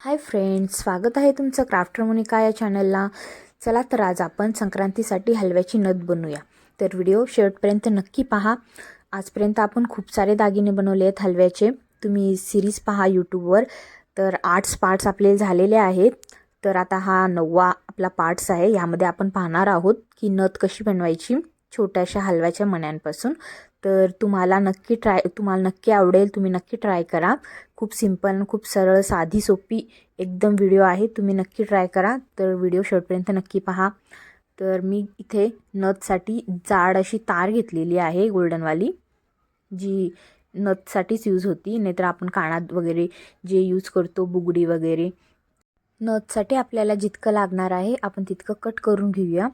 Hi friends स्वागत आहे तुमचं क्राफ्ट मोनिका या चॅनलला. चला तर आज आपण संक्रांतीसाठी हलव्याची नथ बनवूया. तर व्हिडिओ शेवटपर्यंत नक्की पहा. आजपर्यंत आपण खूप सारे दागिने बनवले आहेत हलव्याचे. तुम्ही सिरीज पहा यूट्यूबवर तर आर्ट्स पार्ट्स आपले झालेले आहेत. तर आता हा नववा आपला पार्ट्स आहे. यामध्ये आपण पाहणार आहोत की नथ कशी बनवायची छोट्याशा हलव्याच्या मण्यांपासून. तर तुम्हाला नक्की ट्राय तुम्हाला नक्की आवडेल तुम्ही नक्की ट्राय करा. खूप सिंपल आणि खूप सरळ साधी सोपी एकदम व्हिडिओ आहे. तुम्ही नक्की ट्राय करा. तर व्हिडिओ शेवटपर्यंत नक्की पहा. तर मी इथे नथसाठी जाड अशी तार घेतलेली आहे गोल्डनवाली जी नथसाठीच यूज होती. नाहीतर आपण कानात वगैरे जे यूज करतो बुगडी वगैरे नथसाठी आपल्याला जितकं लागणार आहे आपण तितकं कट करून घेऊया.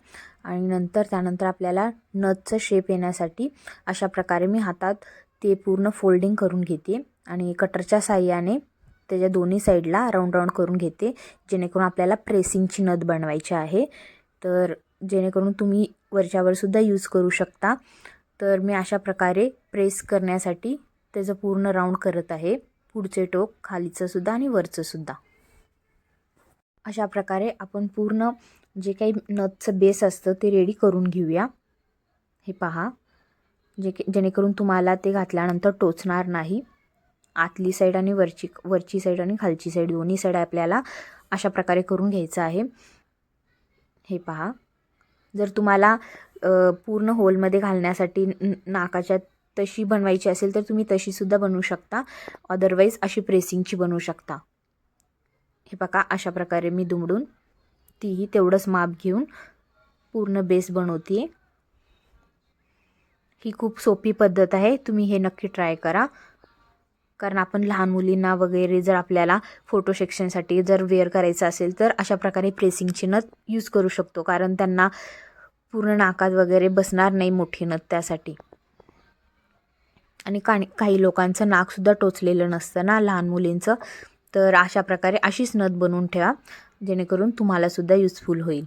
आणि नंतर त्यानंतर आपल्याला नथचं शेप येण्यासाठी अशा प्रकारे मी हातात ते पूर्ण फोल्डिंग करून घेते. आणि कटरच्या साह्याने त्याच्या दोन्ही साईडला राऊंड राऊंड करून घेते जेणेकरून आपल्याला प्रेसिंगची नथ बनवायची आहे. तर जेणेकरून तुम्ही वरच्यावरसुद्धा यूज करू शकता. तर मी अशा प्रकारे प्रेस करण्यासाठी त्याचं पूर्ण राऊंड करत आहे. पुढचे टोक खालीचंसुद्धा आणि वरचंसुद्धा अशा प्रकारे आपण पूर्ण जे काही नथचं बेस असतं ते रेडी करून घेऊया. हे पहा. जे की जेणेकरून तुम्हाला ते घातल्यानंतर टोचणार नाही. आतली साईड आणि वरची वरची साईड आणि खालची साईड दोन्ही साईड आपल्याला अशा प्रकारे करून घ्यायचं आहे. हे पहा. जर तुम्हाला पूर्ण होलमध्ये घालण्यासाठी नाकाच्या तशी बनवायची असेल तर तुम्ही तशीसुद्धा बनवू शकता. अदरवाईज अशी प्रेसिंगची बनवू शकता. हे बघा अशा प्रकारे मी दुमडून तीही तेवढंच माप घेऊन पूर्ण बेस बनवते ही खूप सोपी पद्धत आहे तुम्ही हे नक्की ट्राय करा. कारण आपण लहान मुलींना वगैरे जर आपल्याला फोटो सेक्शनसाठी जर वेअर करायचं असेल तर अशा प्रकारे प्रेसिंगची नथ यूज करू शकतो. कारण त्यांना पूर्ण नाकात वगैरे बसणार नाही मोठी नथ त्यासाठी. आणि काही काही लोकांचं नाकसुद्धा टोचलेलं नसतं ना लहान मुलींचं. तर अशा प्रकारे अशीच नथ बनवून ठेवा जेणेकरून तुम्हालासुद्धा युजफुल होईल.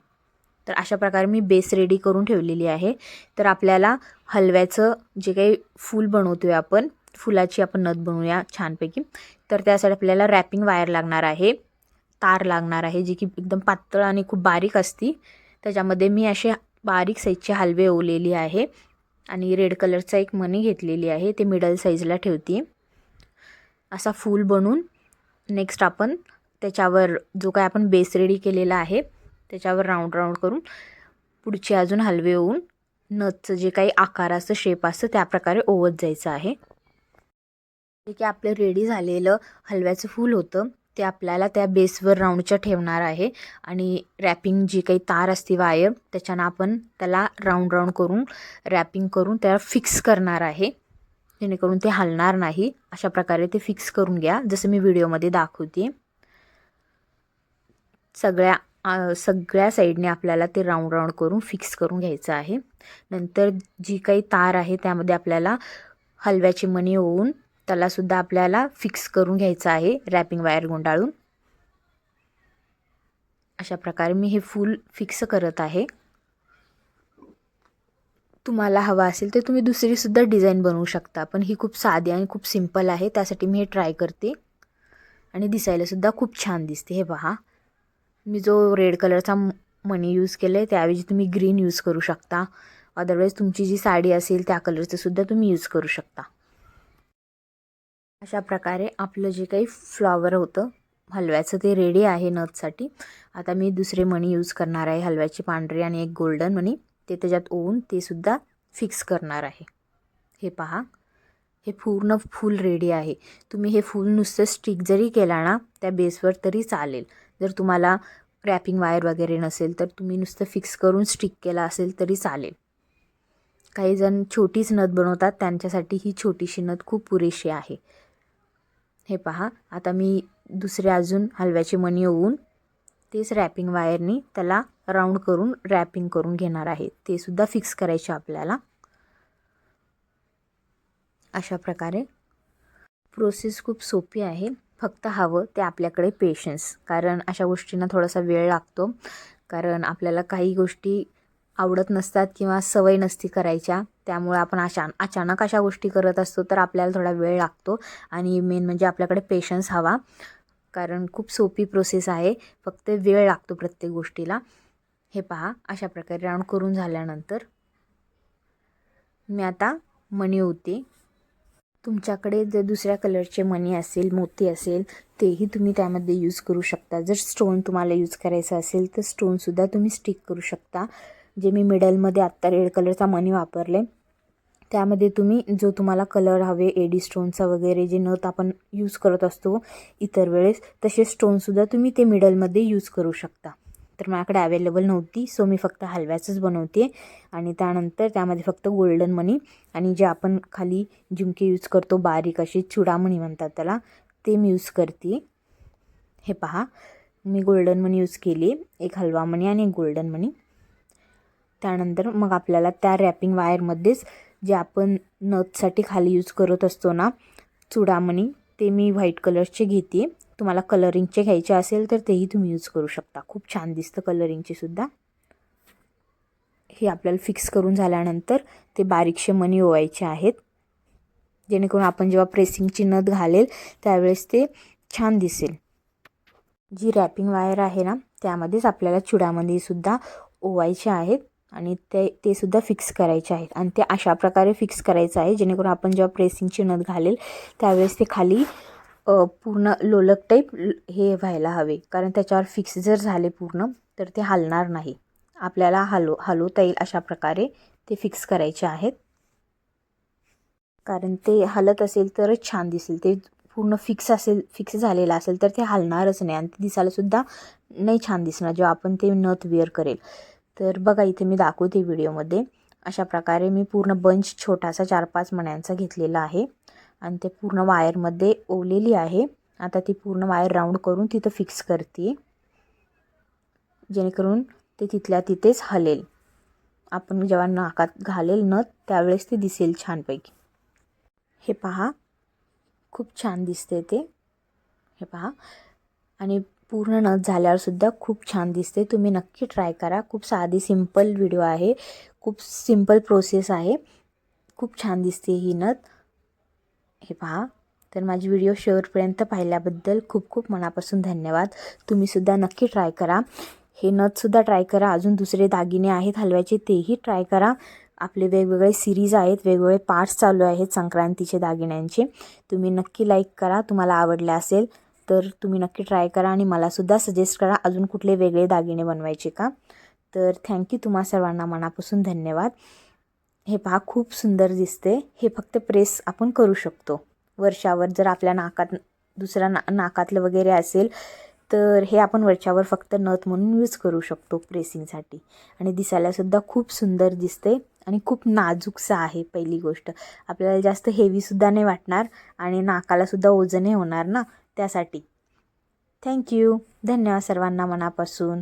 तर अशा प्रकारे मी बेस रेडी करून ठेवलेली आहे. तर आपल्याला हलव्याचं जे काही फूल बनवतो आहे आपण फुलाची आपण नथ बनवूया छानपैकी. तर त्यासाठी आपल्याला रॅपिंग वायर लागणार आहे तार लागणार आहे जी की एकदम पातळ आणि खूप बारीक असती. त्याच्यामध्ये मी असे बारीक साईजचे हलवे ओवलेली आहे आणि रेड कलरचा एक मनी घेतलेली आहे ते मिडल साईजला ठेवते असा फूल बनून नेक्स्ट आपण त्याच्यावर जो काय आपण बेस रेडी केलेला आहे त्याच्यावर राऊंड राऊंड करून पुढचे अजून हलवे होऊन नथचं जे काही आकार असतं शेप असतं त्याप्रकारे ओवत जायचं आहे. जे की आपलं रेडी झालेलं हलव्याचं फूल होतं ते आपल्याला त्या बेसवर राऊंडच्या ठेवणार आहे. आणि रॅपिंग जी काही तार असते वायर त्याच्यानं आपण त्याला राऊंड राऊंड करून रॅपिंग करून त्याला फिक्स करणार आहे. जेणेकरून ते हलणार नाही. अशा प्रकारे ते फिक्स करून घ्या. जसं मी व्हिडिओमध्ये दाखवते. सगळ्या सगळ्या साईडने आपल्याला ते राऊंड राऊंड करून फिक्स करून घ्यायचं आहे. नंतर जी काही तार आहे त्यामध्ये आपल्याला हलव्याची मणी होऊन त्यालासुद्धा आपल्याला फिक्स करून घ्यायचं आहे रॅपिंग वायर गुंडाळून. अशा प्रकारे मी हे फूल फिक्स करत आहे. तुम्हाला हवा असेल तर तुम्ही दुसरीसुद्धा डिझाईन बनवू शकता. पण ही खूप साधी आणि खूप सिंपल आहे. त्यासाठी मी हे ट्राय करते. आणि दिसायलासुद्धा खूप छान दिसते. हे पहा मी जो रेड कलरचा मनी यूज केला आहे त्याऐवजी तुम्ही ग्रीन यूज करू शकता. अदरवाईज तुमची जी साडी असेल त्या कलरचंसुद्धा तुम्ही यूज करू शकता. अशा प्रकारे आपलं जे काही फ्लॉवर होतं हलव्याचं ते रेडी आहे नथसाठी. आता मी दुसरे मणी यूज करणार आहे. हलव्याची पांढरी आणि एक गोल्डन मणी. ते त्याच्यात ओवून ते सुद्धा फिक्स करणार आहे. हे पहा. हे पूर्ण फूल रेडी आहे. तुम्ही हे फूल नुसतं स्टिक जरी केला ना त्या बेसवर तरी चालेल. जर तुम्हाला रॅपिंग वायर वगैरे नसेल तर तुम्ही नुसतं फिक्स करून स्टिक केला असेल तरी चालेल. काही जण छोटीच नथ बनवतात त्यांच्यासाठी ही छोटीशी नथ खूप पुरेशी आहे. हे पहा. आता मी दुसरे अजून हलव्याचे मणी होऊन तेच रॅपिंग वायरनी त्याला राऊंड करून रॅपिंग करून घेणार आहे. ते सुद्धा फिक्स करायचे आपल्याला. अशा प्रकारे प्रोसेस खूप सोपी आहे. फक्त हवं ते आपल्याकडे पेशन्स कारण अशा गोष्टींना थोडासा वेळ लागतो. कारण आपल्याला काही गोष्टी आवडत नसतात किंवा सवय नसती करायच्या. त्यामुळे आपण अशा अचानक अशा गोष्टी करत असतो तर आपल्याला थोडा वेळ लागतो. आणि मेन म्हणजे आपल्याकडे पेशन्स हवा. कारण खूप सोपी प्रोसेस आहे. फक्त वेळ लागतो प्रत्येक गोष्टीला. हे पहा अशा प्रकारे राऊंड करून झाल्यानंतर मी आता मणी होते तुमच्याकडे जर दुसऱ्या कलरचे मणी असेल मोती असेल तेही तुम्ही त्यामध्ये यूज करू शकता. जर स्टोन तुम्हाला यूज करायचा असेल तर स्टोनसुद्धा तुम्ही स्टिक करू शकता. जे मी मिडलमध्ये आत्ता रेड कलरचा मनी वापरले त्यामध्ये तुम्ही जो तुम्हाला कलर हवे एडी स्टोनचा वगैरे जे नथ आपण यूज करत असतो इतर वेळेस तसे स्टोनसुद्धा तुम्ही ते मिडलमध्ये यूज करू शकता. तर माझ्याकडे अवेलेबल नव्हती सो मी फक्त हलव्याचंच बनवते. आणि त्यानंतर त्यामध्ये फक्त गोल्डन मनी आणि जे आपण खाली झुमके यूज करतो बारीक असे चुडामणी म्हणतात त्याला ते मी यूज करते. हे पहा मी गोल्डन मनी यूज केली एक हलवा मणी आणि एक गोल्डन मनी त्यानंतर मग आपल्याला त्या रॅपिंग वायरमध्येच जे आपण नथसाठी खाली यूज करत असतो ना चुडामणी ते मी व्हाईट कलरचे घेते. तुम्हाला कलरिंगचे घ्यायचे असेल तर तेही तुम्ही यूज करू शकता. खूप छान दिसतं कलरिंगचे सुद्धा. हे आपल्याला फिक्स करून झाल्यानंतर ते बारीकशे मणी ओवायचे आहेत. जेणेकरून आपण जेव्हा प्रेसिंगची नथ घालेल त्यावेळेस ते छान दिसेल. जी रॅपिंग वायर आहे ना त्यामध्येच आपल्याला चुडामध्ये सुद्धा ओवायचे आहेत. आणि ते ते सुद्धा फिक्स करायचे आहेत. आणि ते अशा प्रकारे फिक्स करायचं आहे जेणेकरून आपण जेव्हा प्रेसिंगची नथ घालेल त्यावेळेस ते खाली पूर्ण लोलक टाईप हे व्हायला हवे. कारण त्याच्यावर फिक्स जर झाले पूर्ण तर ते हलणार नाही. आपल्याला हलव हलवता येईल अशा प्रकारे ते फिक्स करायचे आहेत. कारण ते हलत असेल तरच छान दिसेल. ते पूर्ण फिक्स असेल फिक्स झालेलं असेल तर ते हलणारच नाही. आणि ते दिसायलासुद्धा नाही छान दिसणार जेव्हा आपण ते नथ वेअर करेल. तर बघा इथे मी दाखवते व्हिडिओमध्ये. अशा प्रकारे मी पूर्ण बंच छोटासा चार पाच मण्यांचा घेतलेला आहे. आणि ते पूर्ण वायरमध्ये ओवलेली आहे. आता ती पूर्ण वायर राऊंड करून तिथं फिक्स करते. जेणेकरून ते तिथल्या तिथेच हलेल. आपण जेव्हा नाकात घालेल न त्यावेळेस ते दिसेल छानपैकी. हे पहा. खूप छान दिसते ते. हे पहा. आणि पूर्ण नथ झाल्यावरसुद्धा खूप छान दिसते. तुम्ही नक्की ट्राय करा. खूप साधी सिंपल व्हिडिओ आहे. खूप सिंपल प्रोसेस आहे. खूप छान दिसते ही नथ. हे पहा. तर माझी व्हिडिओ शेवटपर्यंत पाहिल्याबद्दल खूप खूप मनापासून धन्यवाद. तुम्हीसुद्धा नक्की ट्राय करा. हे नथसुद्धा ट्राय करा. अजून दुसरे दागिने आहेत हलव्याचे तेही ट्राय करा. आपले वेगवेगळे सिरीज आहेत. वेगवेगळे पार्ट्स चालू आहेत संक्रांतीचे दागिन्यांचे. तुम्ही नक्की लाईक करा. तुम्हाला आवडले असेल तर तुम्ही नक्की ट्राय करा आणि मलासुद्धा सजेस्ट करा अजून कुठले वेगळे दागिने बनवायचे का? तर थँक्यू तुम्हा सर्वांना मनापासून धन्यवाद. हे पहा खूप सुंदर दिसते. हे फक्त प्रेस आपण करू शकतो. वर्षावर जर आपल्या नाकात दुसऱ्या ना नाकातलं वगैरे असेल तर हे आपण वरच्यावर फक्त नथ म्हणून यूज करू शकतो प्रेसिंगसाठी आणि दिसायलासुद्धा खूप सुंदर दिसते आणि खूप नाजूकसा आहे पहिली गोष्ट. आपल्याला जास्त हेवीसुद्धा नाही वाटणार आणि नाकालासुद्धा ओझनही होणार ना? त्यासाठी. थँक्यू धन्यवाद सर्वांना मनापासून.